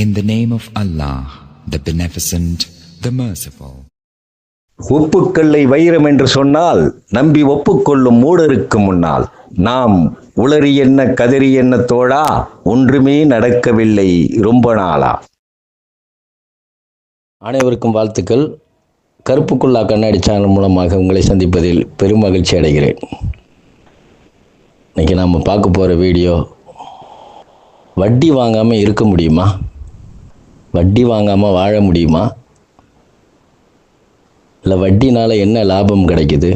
In the name of Allah, the Beneficent, the Merciful. உப்புக்கல்லை வைரம் என்று சொன்னால் நம்பி ஒப்புக்கொள்ளும் மூடருக்கு முன்னால். நாம் உளறி என்ன கதறி என்ன தோழா? ஒன்றுமே நடக்கவில்லை ரொம்ப நாளா. அனைவருக்கும் வாழ்த்துக்கள். கருப்புக்குள்ளா கண்ணாடி சேனல் மூலமாக உங்களை சந்திப்பதில் பெரும் மகிழ்ச்சி அடைகிறேன். இன்றைக்கி நாம் பார்க்க போகிற வீடியோ வட்டி வாங்காமல் இருக்க முடியுமா? வட்டி வாங்காமல் வாழ முடியுமா? இல்லை வட்டினால் என்ன லாபம் கிடைக்குது?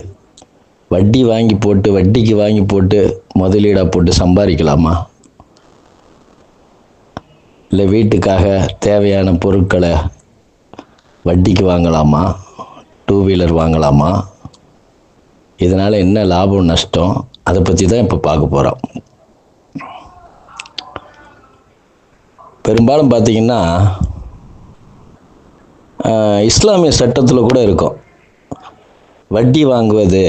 வட்டி வாங்கி போட்டு வட்டிக்கு வாங்கி போட்டு முதலீடாக போட்டு சம்பாதிக்கலாமா? இல்லை வீட்டுக்காக தேவையான பொருட்களை வட்டிக்கு வாங்கலாமா? டூ வீலர் வாங்கலாமா? இதனால் என்ன லாபம் நஷ்டம்? அதை பற்றி தான் இப்போ பார்க்க போகிறோம் பெரும்பாலும் பார்த்தீங்கன்னா இஸ்லாமிய சட்டத்தில் கூட இருக்கும். வட்டி வாங்குவது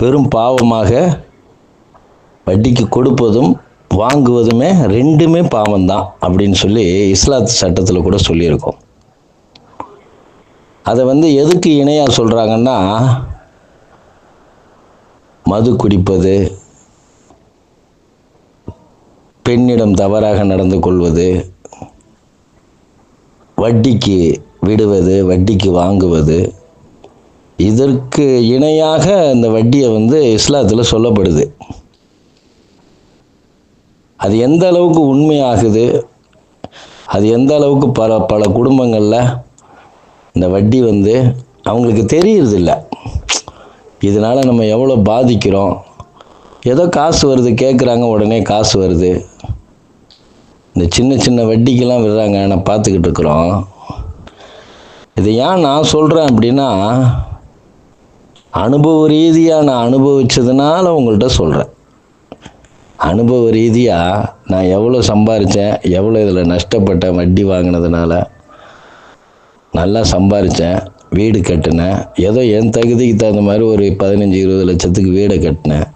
பெரும் பாவமாக வட்டிக்கு கொடுப்பதும் வாங்குவதுமே ரெண்டுமே பாவம்தான் அப்படின்னு சொல்லி இஸ்லாத்து சட்டத்தில் கூட சொல்லியிருக்கோம். அதை வந்து எதுக்கு இணையாக சொல்கிறாங்கன்னா மது குடிப்பது பெண்ணிடம் தவறாக நடந்து கொள்வது வட்டிக்கு விடுவது வட்டிக்கு வாங்குவது இதற்கு இணையாக இந்த வட்டியை வந்து இஸ்லாத்தில் சொல்லப்படுது. அது எந்த அளவுக்கு உண்மையாகுது அது எந்த அளவுக்கு பல பல குடும்பங்களில் இந்த வட்டி வந்து அவங்களுக்கு தெரியறதில்ல. இதனால் நம்ம எவ்வளோ பாதிக்கிறோம் ஏதோ காசு வருது கேட்குறாங்க உடனே காசு வருது. இந்த சின்ன சின்ன வட்டிக்கெல்லாம் விடுறாங்க நான் பார்த்துக்கிட்டு இருக்கிறோம். இது ஏன் நான் சொல்கிறேன் அப்படின்னா அனுபவ ரீதியாக நான் அனுபவித்ததுனால உங்கள்கிட்ட சொல்கிறேன் அனுபவ ரீதியாக நான் எவ்வளோ சம்பாரித்தேன் எவ்வளோ இதில் நஷ்டப்பட்டேன் வட்டி வாங்கினதுனால. நல்லா சம்பாரித்தேன் வீடு கட்டினேன். ஏதோ என் தகுதிக்கு தகுந்த மாதிரி ஒரு பதினஞ்சு இருபது லட்சத்துக்கு வீடை கட்டினேன்.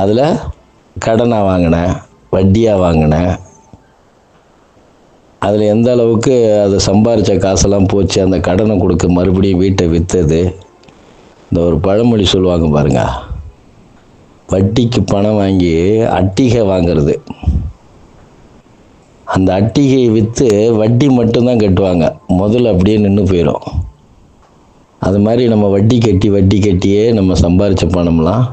அதில் கடனாக வாங்கினேன் வட்டியாக வாங்கினேன் அதில் எந்த அளவுக்கு அதை சம்பாரித்த காசெல்லாம் போச்சு அந்த கடனை கொடுக்க மறுபடியும் வீட்டை விற்றது இந்த ஒரு பழமொழி சொல்லுவாங்க பாருங்க. வட்டிக்கு பணம் வாங்கி அட்டிகை வாங்குறது. அந்த அட்டிகையை விற்று வட்டி மட்டும்தான் கட்டுவாங்க. முதல்ல அப்படியே நின்று போயிடும் அது மாதிரி நம்ம வட்டி கட்டி வட்டி கட்டியே நம்ம சம்பாரித்த பணம்லாம்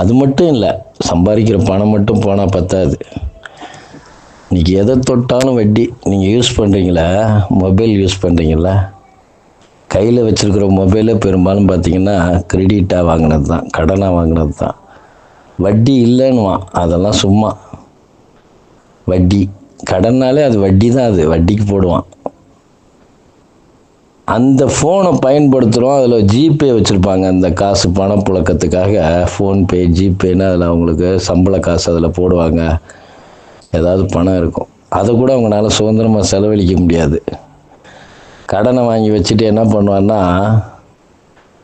அது மட்டும் இல்லை சம்பாதிக்கிற பணம் மட்டும் போனால் பத்தாது. இன்றைக்கி எதை தொட்டாலும் வட்டி நீங்கள் யூஸ் பண்ணுறீங்களா மொபைல் யூஸ் பண்ணுறீங்களா கையில் வச்சுருக்கிற மொபைலே பெரும்பாலும் பார்த்தீங்கன்னா கிரெடிட்டாக வாங்கினது தான் கடனாக வாங்கினது தான் வட்டி இல்லைன்னுவான் அதெல்லாம் சும்மா. வட்டி கடன்னாலே அது வட்டி தான் அது வட்டிக்கு போடுவான். அந்த ஃபோனை பயன்படுத்துகிறோம் அதில் ஜிபே வச்சுருப்பாங்க. அந்த காசு பணப்புழக்கத்துக்காக ஃபோன்பே ஜிபேன்னு அதில் அவங்களுக்கு சம்பள காசு அதில் போடுவாங்க. ஏதாவது பணம் இருக்கும். அதை கூட அவங்களால சுதந்திரமாக செலவழிக்க முடியாது. கடனை வாங்கி வச்சுட்டு என்ன பண்ணுவான்னா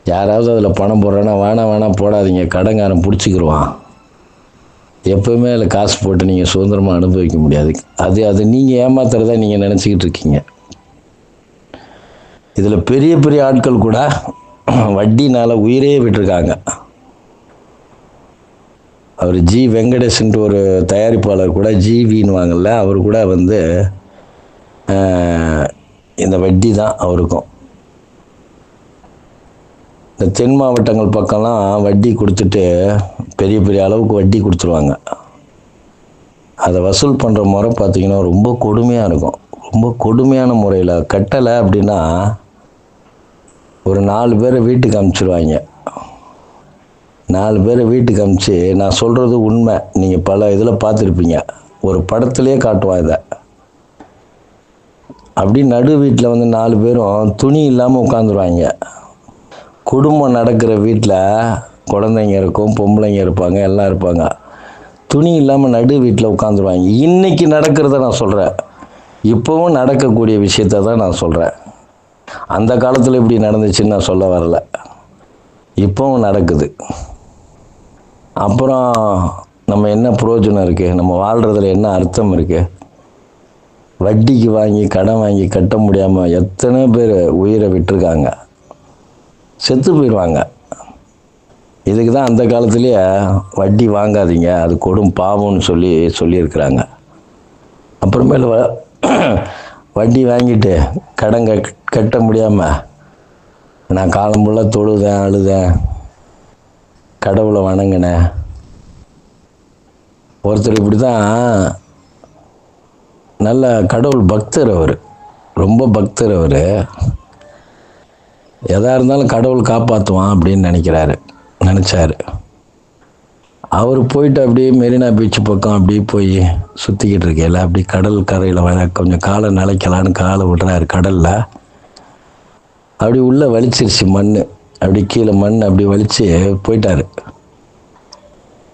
யாராவது அதில் பணம் போடுறேன்னா வேணாம் வேணாம் போடாதீங்க. கடன்காரன் பிடிச்சிக்கிருவான். எப்போவுமே அதில் காசு போட்டு நீங்கள் சுதந்திரமாக அனுபவிக்க முடியாது. அது அது நீங்கள் ஏமாத்துறதா நீங்கள் நினச்சிக்கிட்டு இருக்கீங்க. இதில் பெரிய பெரிய ஆட்கள் கூட வட்டினால் உயிரே விட்டுருக்காங்க. அவர் ஜி வெங்கடேஷன்ட்டு ஒரு தயாரிப்பாளர் கூட ஜிவின்னு வாங்கல அவர் கூட வந்து இந்த வட்டி தான் அவருக்கும். இந்த தென் மாவட்டங்கள் பக்கம்லாம் வட்டி கொடுத்துட்டு பெரிய பெரிய அளவுக்கு வட்டி கொடுத்துருவாங்க. அதை வசூல் பண்ணுற முறை பார்த்தீங்கன்னா ரொம்ப கொடுமையாக இருக்கும். ரொம்ப கொடுமையான முறையில் கட்டலை அப்படின்னா ஒரு நாலு பேரை வீட்டுக்கு அமுச்சிடுவாங்க நாலு பேரை வீட்டுக்கு அமுச்சு நான் சொல்கிறது உண்மை. நீங்கள் பல இதில் பார்த்துருப்பீங்க. ஒரு படத்துலேயே காட்டுவான் இதை. அப்படி நடு வீட்டில் வந்து நாலு பேரும் துணி இல்லாமல் உட்காந்துருவாங்க. குடும்பம் நடக்கிற வீட்டில் குழந்தைங்க இருக்கும் பொம்பளைங்க இருப்பாங்க எல்லாம் இருப்பாங்க. துணி இல்லாமல் நடு வீட்டில் உட்காந்துருவாங்க. இன்றைக்கி நடக்கிறத நான் சொல்கிறேன் இப்போவும் நடக்கக்கூடிய விஷயத்த தான் நான் சொல்கிறேன் அந்த காலத்தில் இப்படி நடந்துச்சுன்னு நான் சொல்ல வரல. இப்போவும் நடக்குது. அப்புறம் நம்ம என்ன புரோஜனம் இருக்குது நம்ம வாழ்கிறதுல என்ன அர்த்தம் இருக்குது வட்டிக்கு வாங்கி கடன் வாங்கி கட்ட முடியாமல் எத்தனை பேர் உயிரை விட்டுருக்காங்க? செத்து போயிடுவாங்க இதுக்கு தான் அந்த காலத்துலேயே வட்டி வாங்காதீங்க அது கொடும் பாவம்னு சொல்லி சொல்லியிருக்கிறாங்க. அப்புறமேல வட்டி வாங்கிட்டு கடன் கட் கட்ட முடியாமல் நான் காலம் ஃபுல்லாக தொழுதேன் அழுதேன். கடவுளை வணங்கினேன். ஒருத்தர் இப்படி தான் நல்ல கடவுள் பக்தர் அவர். ரொம்ப பக்தர் அவர். எதாக இருந்தாலும் கடவுள் காப்பாற்றுவான் அப்படின்னு நினைக்கிறாரு நினச்சாரு. அவர் போயிட்டு அப்படியே மெரினா பீச் பக்கம் அப்படியே போய் சுற்றிக்கிட்டு இருக்கையில அப்படி கடல் கரையில் வர கொஞ்சம் காலை நிலைக்கலான்னு காலை விடுறாரு கடலில். அப்படி உள்ளே வலிச்சிருச்சு மண் அப்படி கீழே மண் அப்படி வலிச்சு போயிட்டார்.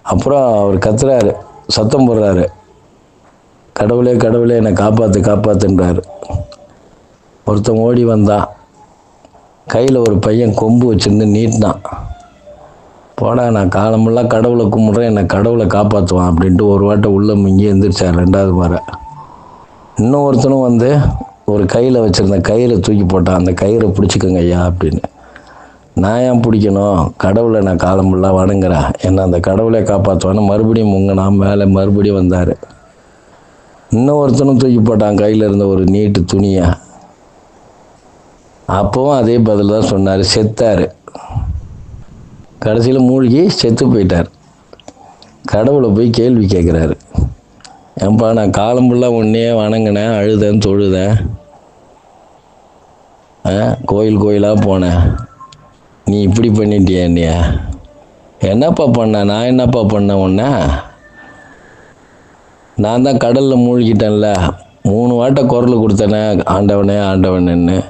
அப்புறம் அவர் கத்துறாரு சத்தம் போடுறாரு. கடவுளே கடவுளே என்னை காப்பாற்று காப்பாத்துன்றாரு. ஒருத்தன் ஓடி வந்தான். கையில் ஒரு பையன் கொம்பு வச்சிருந்து நீட்டினான். போடா நான் காலமெல்லாம் கடவுளை கும்பிட்றேன் என்னை கடவுளை காப்பாற்றுவான் அப்படின்ட்டு ஒரு வாட்டை உள்ளே முங்கி எந்திரிச்சார் ரெண்டாவது முறை இன்னும் ஒருத்தனும் வந்து ஒரு கையில் வச்சுருந்த கயிறை தூக்கி போட்டான். அந்த கயிறை பிடிச்சிக்கோங்க ஐயா அப்படின்னு. நான் ஏன் பிடிக்கணும்? கடவுளை நான் காலமெல்லாம் வணங்குறேன். என்னை அந்த கடவுளை காப்பாற்றுவான்னு மறுபடியும் முங்கினா மேலே மறுபடியும் வந்தார். இன்னும் ஒருத்தனும் தூக்கி போட்டான். கையில் இருந்த ஒரு நீட்டு துணியை. அப்போவும் அதே பதில் தான் சொன்னார். செத்தார். கடைசியில் மூழ்கி செத்து போயிட்டார். கடவுளை போய் கேள்வி கேட்குறாரு. ஏன்பா நான் காலம் ஃபுல்லாக ஒன்றே வணங்கினேன் அழுதேன் தொழுதேன். ஆ, கோயில் கோயிலாக போனேன். நீ இப்படி பண்ணிட்டியா என்னைய? என்னப்பா பண்ண? நான் என்னப்பா பண்ண உன்ன? நான் தான் கடலில் மூழ்கிட்டேன்ல. மூணு வாட்டை குரல் கொடுத்தேனே ஆண்டவனே ஆண்டவனேன்னு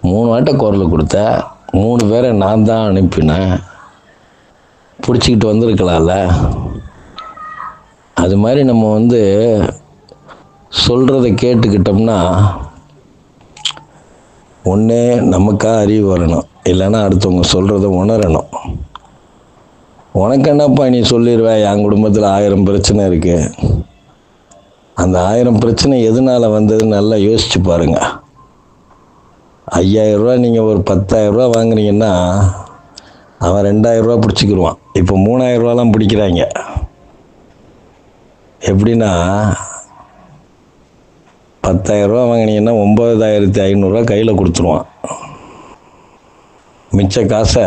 மூணு வாட்டை குரல் கொடுத்த. மூணு பேரை நான் தான் அனுப்பினேன். பிடிச்சிக்கிட்டு வந்திருக்கலாம்ல. அது மாதிரி நம்ம வந்து சொல்கிறத கேட்டுக்கிட்டோம்னா ஒன்று நமக்காக அறிவு வரணும். இல்லைன்னா அடுத்தவங்க சொல்கிறத உணரணும். உனக்கு என்னப்பா நீ சொல்லிடுவேன் என் குடும்பத்தில் ஆயிரம் பிரச்சனை இருக்குது அந்த ஆயிரம் பிரச்சனை எதனால் வந்ததுன்னு நல்லா யோசிச்சு பாருங்கள் ஐயாயிரரூவா நீங்கள் ஒரு பத்தாயிரரூவா வாங்குனீங்கன்னா அவன் ரெண்டாயிரரூவா பிடிச்சிக்கிடுவான் இப்போ மூணாயிரரூவாலாம் பிடிக்கிறாங்க. எப்படின்னா பத்தாயிரரூவா வாங்கினீங்கன்னா ஒம்பதாயிரத்தி ஐநூறுரூவா கையில் கொடுத்துருவான். மிச்ச காசை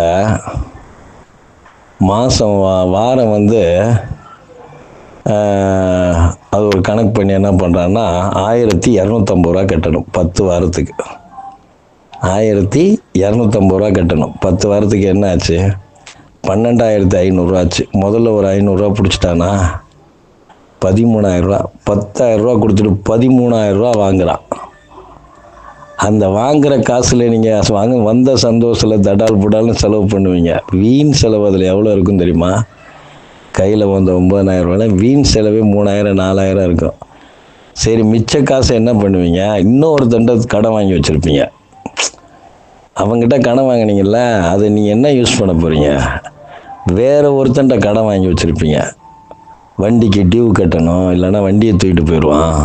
மாதம் வா வாரம் வந்து அது ஒரு கணக்கு பண்ணி என்ன பண்ணுறான்னா ஆயிரத்தி இரநூத்தம்பது ரூபா கட்டணும் பத்து வாரத்துக்கு. ஆயிரத்தி இரநூத்தம்பது ரூபா கட்டணும். பத்து வாரத்துக்கு என்ன ஆச்சு? பன்னெண்டாயிரத்தி ஐநூறுரூவா ஆச்சு. முதல்ல ஒரு ஐநூறுரூவா பிடிச்சிட்டானா? பதிமூணாயிரரூவா பத்தாயிரரூவா கொடுத்துட்டு பதிமூணாயிரரூவா வாங்குகிறான் அந்த வாங்குகிற காசில் நீங்கள் வாங்க வந்த சந்தோஷத்தில் தடால் புடால்னு செலவு பண்ணுவீங்க. வீண் செலவு அதில் எவ்வளோ இருக்கும் தெரியுமா? கையில் வந்த ஒம்பதாயிரம் வீண் செலவே மூணாயிரம் நாலாயிரம் இருக்கும். சரி மிச்ச காசை என்ன பண்ணுவீங்க? இன்னொருத்தண்ட கடன் வாங்கி வச்சுருப்பீங்க. அவங்ககிட்ட கடன் வாங்கினீங்கல்ல அதை நீங்கள் என்ன யூஸ் பண்ண போகிறீங்க வேற ஒருத்தன்ட்ட கடன் வாங்கி வச்சுருப்பீங்க. வண்டிக்கு டியூ கட்டணும் இல்லைன்னா வண்டியை தூக்கிட்டு போயிடுவான்.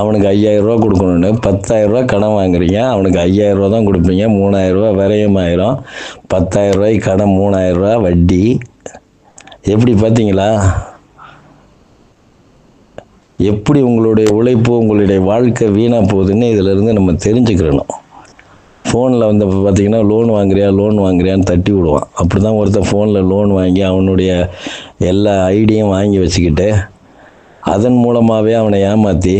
அவனுக்கு ஐயாயிரரூவா கொடுக்கணுன்னு பத்தாயிரரூவா கடன் வாங்குறீங்க அவனுக்கு ஐயாயிரரூவா தான் கொடுப்பீங்க. மூணாயிரரூவா விரயம் ஆயிரும். பத்தாயிரரூவாய்க்கு கடன் மூணாயிரரூவா வட்டி. எப்படி பார்த்தீங்களா? எப்படி உங்களுடைய உழைப்பு உங்களுடைய வாழ்க்கை வீணாக போகுதுன்னு இதிலிருந்து நம்ம தெரிஞ்சுக்கிறணும். ஃபோனில் வந்து பார்த்திங்கன்னா பார்த்தீங்கன்னா லோன் வாங்குறியா லோன் வாங்குறியான்னு தட்டி விடுவான். அப்படி தான் ஒருத்தன் ஃபோனில் லோன் வாங்கி அவனுடைய எல்லா ஐடியும் வாங்கி வச்சுக்கிட்டு அதன் மூலமாகவே அவனை ஏமாற்றி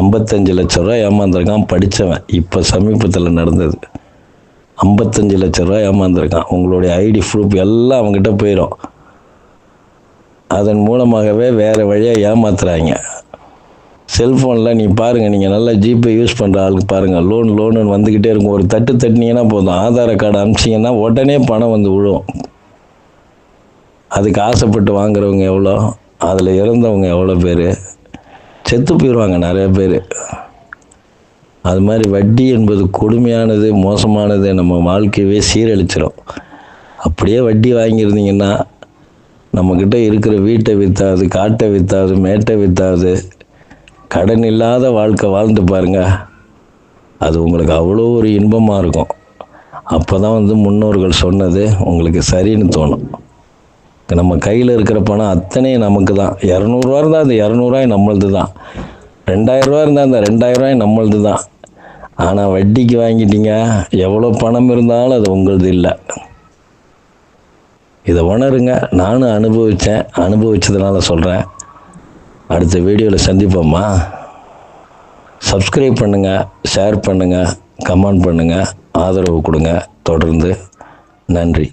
ஐம்பத்தஞ்சு லட்ச ரூபா ஏமாந்துருக்கான் படித்தவன் இப்போ சமீபத்தில் நடந்தது. ஐம்பத்தஞ்சு லட்ச ரூபா ஏமாந்துருக்கான். உங்களுடைய ஐடி ப்ரூஃப் எல்லாம் அவங்ககிட்ட போயிடும் அதன் மூலமாகவே வேறு வழியாக ஏமாத்துறாங்க. செல்ஃபோனில் நீ பாருங்கள் நீங்கள் நல்லா ஜிபே யூஸ் பண்ணுற ஆளுக்கு பாருங்கள் லோன் லோனு வந்துக்கிட்டே இருக்கும். ஒரு தட்டு தட்டினீங்கன்னா போதும். ஆதார கார்டு அனுப்பிச்சிங்கன்னா உடனே பணம் வந்து விழும். அதுக்கு ஆசைப்பட்டு வாங்குறவங்க எவ்வளோ? அதில் இறந்தவங்க எவ்வளோ பேர்? செத்து போயிடுவாங்க நிறைய பேர். அது மாதிரி வட்டி என்பது கொடுமையானது மோசமானது நம்ம வாழ்க்கையவே சீரழிச்சிடும் அப்படியே வட்டி வாங்கியிருந்தீங்கன்னா நம்மக்கிட்ட இருக்கிற வீட்டை விற்றாது காட்டை விற்றாது மேட்டை விற்றாது கடன் இல்லாத வாழ்க்கை வாழ்ந்து பாருங்கள் அது உங்களுக்கு அவ்வளோ ஒரு இன்பமாக இருக்கும். அப்போ தான் வந்து முன்னோர்கள் சொன்னது உங்களுக்கு சரின்னு தோணும். நம்ம கையில் இருக்கிற பணம் அத்தனையும் நமக்கு தான். இரநூறுவா இருந்தால் அந்த இரநூறுவாய் நம்மளது தான். ரெண்டாயிரரூவா இருந்தால் அந்த ரெண்டாயிரரூவாய் நம்மளது தான். ஆனால் வட்டிக்கு வாங்கிட்டீங்க. எவ்வளோ பணம் இருந்தாலும் அது உங்களது இல்லை. இதை உணருங்க. நானும் அனுபவித்தேன் அனுபவித்ததுனால சொல்கிறேன் அடுத்த வீடியோவில் சந்திப்போம்மா. சப்ஸ்கிரைப் பண்ணுங்கள் ஷேர் பண்ணுங்கள் கமெண்ட் பண்ணுங்கள் ஆதரவு கொடுங்க. தொடர்ந்து நன்றி.